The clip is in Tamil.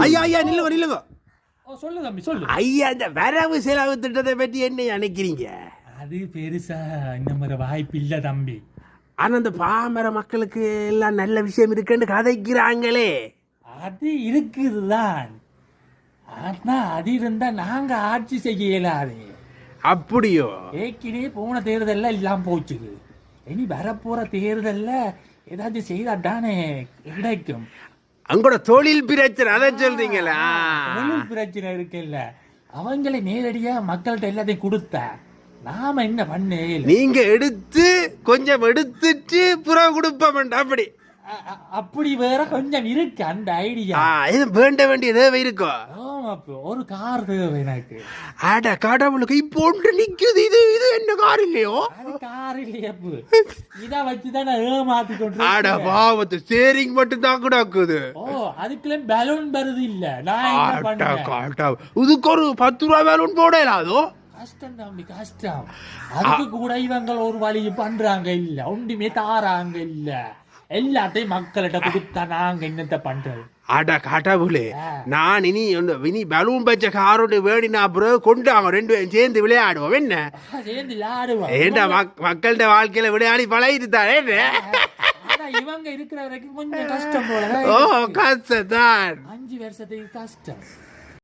ஐயா ஐயா நில்லுங்க நில்லுங்க. ஓ சொல்லு தம்பி சொல்லு. ஐயா இந்த வரவு செலவு திட்டத்தை பற்றி என்ன நினைக்கிறீங்க அது பெருசா இந்த மாதிரி வாய்ப்பு இல்ல தம்பி. ஆனா இந்த பாமர மக்களுக்கு எல்லாம் நல்ல விஷயம் இருக்குன்னு கதைக்கிறாங்களே. அது இருக்குதுதான். ஆனா அது இருந்தா நாங்க ஆட்சி செய்ய இயலாது. அப்படியோ? ஏற்கனவே போன தேர்தல்ல எல்லாம் போச்சுது. இனி வரப்போற தேர்தல்ல ஏதாச்சும் செய்தாட்டானே கிடைக்கும். அங்கோட தொழில் பிரச்சனை அதை சொல்றீங்களா? தொழில் பிரச்சனை இருக்குல்ல. அவங்களை நேரடியா மக்கள்கிட்ட எல்லாத்தையும் கொடுத்தா நாம என்ன பண்ண நீங்க எடுத்து கொஞ்சம் எடுத்துட்டு புறம் கொடுப்போம் அப்படி. அப்படி வேற கொஞ்சம் இருக்கு அந்த ஐடியா. இது வேண்ட வேண்டிய தேவை இருக்கோ? ஆமா அப்போ ஒரு கார் தேவை எனக்கு. அட கடவுளுக்கு இப்போ ஒன்று நிக்குது இது. கார் இல்லையோ அது கார் இல்லையா அப்போ. இதை வச்சுதான் நான் ஏமாத்தி கொண்டு அட. பாவத்து ஸ்டேரிங் மட்டும் தான் கிடக்குது. ஓ அதுக்குள்ள பலூன் வருது இல்ல. நான் என்ன பண்ணேன்? இதுக்கு ஒரு பத்து ரூபா வேலும் போடலாதோ கஷ்டம் தம்பி கஷ்டம். அதுக்கு கூட இவங்க ஒரு வழி பண்றாங்க இல்ல. ஒன்றுமே தாராங்க இல்ல. எல்லாத்தையும் மக்கள்கிட்ட கொடுத்தா நாங்க என்னத்த பண்றது? அட கடவுளே. நான் இனி இந்த இனி பலூன் பச்ச காரோட வேடினா அப்புறம் கொண்டு அவங்க ரெண்டு பேரும் சேர்ந்து விளையாடுவோம். என்ன? சேர்ந்து விளையாடுவோம். ஏண்டா மக் மக்கள்கிட்ட வாழ்க்கையில விளையாடி பழகிட்டு தானே இவங்க இருக்கிற வரைக்கும் கொஞ்சம் கஷ்டம் போல. ஓ கஷ்டத்தான் அஞ்சு வருஷத்துக்கு கஷ்டம்.